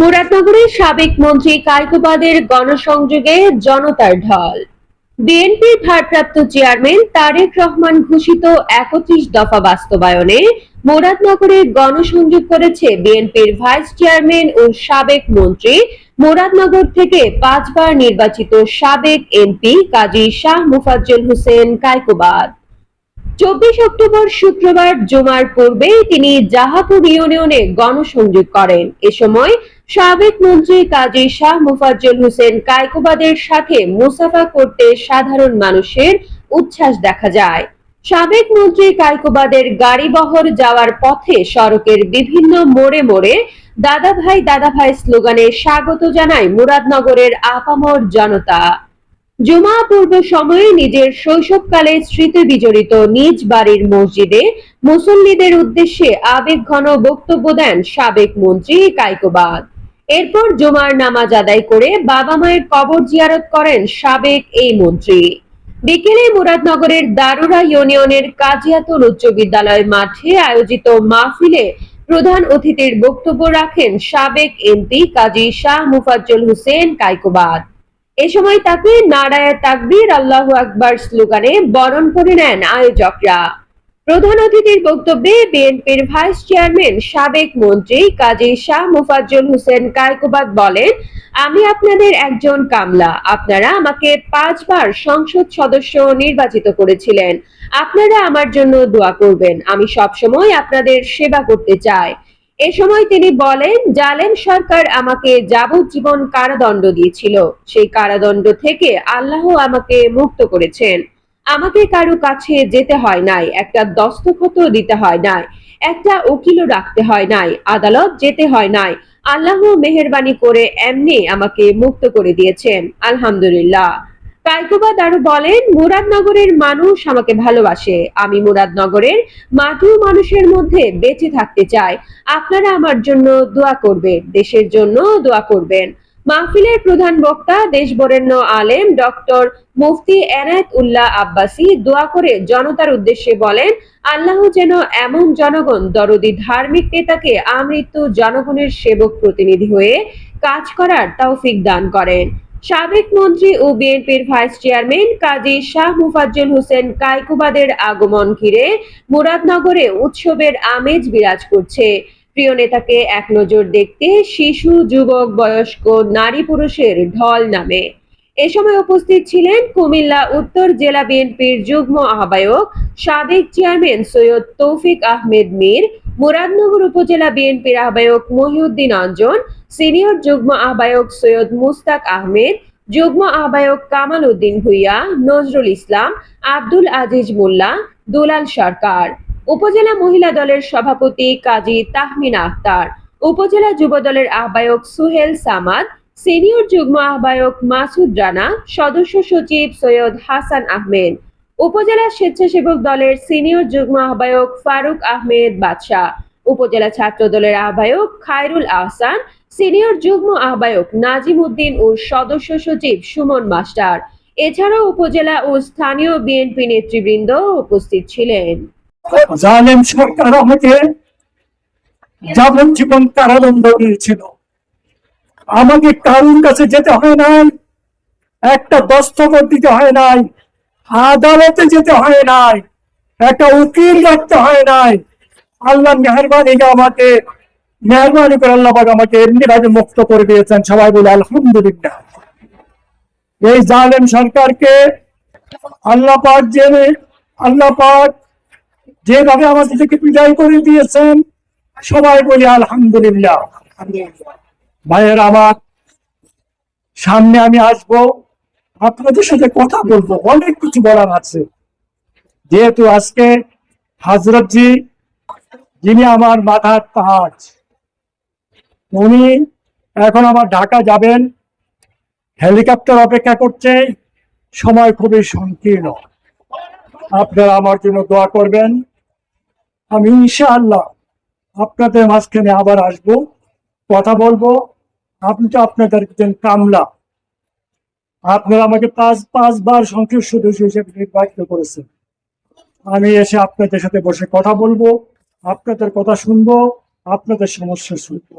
মুরাদনগরের সাবেক মন্ত্রী কায়কোবাদের গণসংযোগে জনতার ঢল। বিএনপির ভারপ্রাপ্ত চেয়ারম্যান তারেক রহমান ঘোষিত একত্রিশ দফা বাস্তবায়নে মুরাদনগরে গণসংযোগ করেছে বিএনপির ভাইস চেয়ারম্যান ও সাবেক মন্ত্রী। মুরাদনগর থেকে পাঁচবার নির্বাচিত সাবেক এমপি কাজী শাহ মুফাজ্জল হোসেন কায়কোবাদ চব্বিশ অক্টোবর শুক্রবার, জুমার পূর্বে তিনি জাহাপুর ইউনিয়নে গণসংযোগ করেন। এ সময় সাবেক মন্ত্রী কাজী শাহ মুফাজ্জল হোসেন কায়কোবাদের সাথে মুসাফা করতে সাধারণ মানুষের উচ্ছ্বাস দেখা যায়। সাবেক মন্ত্রী কায়কোবাদের গাড়িবহর যাওয়ার পথে সড়কের বিভিন্ন মোড়ে মোড়ে দাদা ভাই দাদা ভাই স্লোগানে স্বাগত জানায় মুরাদনগরের আপামর জনতা। জুমা পূর্ব সময়ে নিজের শৈশবকালে স্মৃতি বিজড়িত নিজ বাড়ির মসজিদে মুসল্লিদের উদ্দেশ্যে আবেগঘন বক্তব্য দেন সাবেক মন্ত্রী কাইকোবাদ। এরপর জুমার নামাজ আদায় করে বাবা মায়ের কবর জিয়ারত করেন সাবেক এই মন্ত্রী। বিকেলে মুরাদনগরের দারুরা ইউনিয়নের কাজিয়াতুল উচ্চ বিদ্যালয় মাঠে আয়োজিত মাহফিলে প্রধান অতিথির বক্তব্য রাখেন সাবেক এমপি কাজী শাহ মুফাজ্জল হোসেন কাইকোবাদ। এ সময় তাকে নারায় তাকবীর, আল্লাহ আকবার স্লোগানে বরণ করে নেন আয়োজকরা। প্রধান অতিথির বক্তব্যে বিএনপির ভাইস চেয়ারম্যান, সাবেক মন্ত্রী কাজী শাহ মুফাজ্জল হোসেন কায়কোবাদ বলেন, আমি আপনাদের একজন কামলা। আপনারা আমাকে পাঁচবার সংসদ সদস্য নির্বাচিত করেছিলেন। আপনারা আমার জন্য দোয়া করবেন। আমি সবসময় আপনাদের সেবা করতে চাই। এ সময় তিনি বলেন, জালেম সরকার আমাকে যাবজ্জীবন কারাদণ্ড দিয়েছিল। সেই কারাদণ্ড থেকে আল্লাহ আমাকে মুক্ত করেছেন। আমাকে কারও কাছে যেতে হয় নাই, একটা দস্তখতও দিতে হয় নাই, একটা উকিলও রাখতে হয় নাই, আদালত যেতে হয় নাই। আল্লাহ মেহেরবানি করে এমনি আমাকে মুক্ত করে দিয়েছেন। আলহামদুলিল্লাহ। কাইকোবাদ আরও বলেন, মুরাদনগরের মানুষ আমাকে ভালোবাসে। আমি মুরাদনগরের মানুষের মধ্যে বেঁচে থাকতে চাই। আপনারা আমার জন্য দোয়া করবেন, দেশের জন্য দোয়া করবেন। মাহফিলের প্রধান বক্তা, দেশ বরেণ্য আলেম ডক্টর মুফতি এনায়েত উল্লাহ আব্বাসী দোয়া করে জনতার উদ্দেশ্যে বলেন, আল্লাহ যেন এমন জনগণ, দরদি ধার্মিক নেতাকে আমৃত্যু জনগণের সেবক প্রতিনিধি হয়ে কাজ করার তৌফিক দান করেন। সাবেক মন্ত্রী ও বিএনপির ভাইস চেয়ারম্যান কাজী শাহ মুফাজ্জল হোসেন কায়কুবাদের আগমন ঘিরে মুরাদনগরে উৎসবের আমেজ বিরাজ করছে। প্রিয় নেতাকে এক নজর দেখতে শিশু, যুবক, বয়স্ক, নারী পুরুষের ঢল নামে। এ সময় উপস্থিত ছিলেন কুমিল্লা উত্তর জেলা বিএনপির যুগ্ম আহ্বায়ক, সাবেক চেয়ারম্যান সৈয়দ তৌফিক আহমেদ মীর, মুরাদনগর উপজেলা বিএনপির আহ্বায়ক মহিউদ্দিন অঞ্জন, সিনিয়র যুগ্ম আহ্বায়ক সৈয়দ মুস্তাক আহমেদ, যুগ্ম আহ্বায়ক কামাল উদ্দিন ভুইয়া, নজরুল ইসলাম, আব্দুল আজিজ মোল্লা, দুলাল সরকার। উপজেলা মহিলা দলের সভাপতি কাজী তাহমিনা আক্তার। উপজেলা যুব দলের আহ্বায়ক সুহেল সামাদ সিনিয়র যুগ্ম আহ্বায়ক মাসুদ রানা, সদস্য সচিব সৈয়দ হাসান আহমেদ, উপজেলা স্বেচ্ছাসেবক দলের সিনিয়র যুগ্ম আহ্বায়ক ফারুক আহমেদ বাদশাহ, উপজেলা ছাত্র দলের আহ্বায়ক খায়রুল আহসান, সিনিয়র যুগ্ম আহ্বায়ক নাজিম উদ্দিন ও সদস্য সচিব সুমন মাস্টার। এছাড়াও উপজেলা ও স্থানীয় বিএনপি নেতৃবৃন্দ উপস্থিত ছিলেন। জালেম সরকার আমাকে যাবজ্জীবন কারাদণ্ড দিয়েছিল। আমাকে কারুর কাছে যেতে হয় নাই। একটা দস্তখত দিতে হয় নাই। আদালতে যেতে হয় নাই। একটা উকিল রাখতে হয় নাই। আল্লাহ মেহরবানি আমাকে, মেহরবানি করে আল্লাহ আমাকে এমনি ভাবে মুক্ত করে দিয়েছেন। সবাই বলে, আলহামদুলিল্লাহ। এই জালেম সরকারকে আল্লাহ পাক যে, আল্লাহ পাক যেভাবে আমাদের থেকে বিদায় করে দিয়েছেন, সবাই বলি, আলহামদুলিল্লাহ। ভাইয়ের আমার সামনে আমি আসব। আপনাদের সাথে কথা বলব, অনেক কিছু বলার আছে। যেহেতু আজকে হাজরতজি যিনি আমার মাথার তাজ, উনি এখন আমার ঢাকা যাবেন। হেলিকপ্টার অপেক্ষা করছে, সময় খুবই সংকীর্ণ। আপনারা আমার জন্য দোয়া করবেন। আমি ইনশাআল্লাহ আপনাদের মাঝখানে আবার আসব। কথা বলব। আপনি তো আপনাদের একজন কামলা। আপনারা আমাকে পাঁচ, পাঁচবার সংসদ সদস্য হিসেবে নির্বাচিত করেছেন। আমি এসে আপনাদের সাথে বসে কথা বলব, আপনাদের কথা শুনব, আপনাদের সমস্যা শুনব।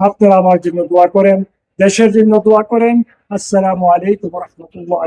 আপনারা আমার জন্য দোয়া করেন, দেশের জন্য দোয়া করেন। আসসালামু আলাইকুম রহমতুল্লাহ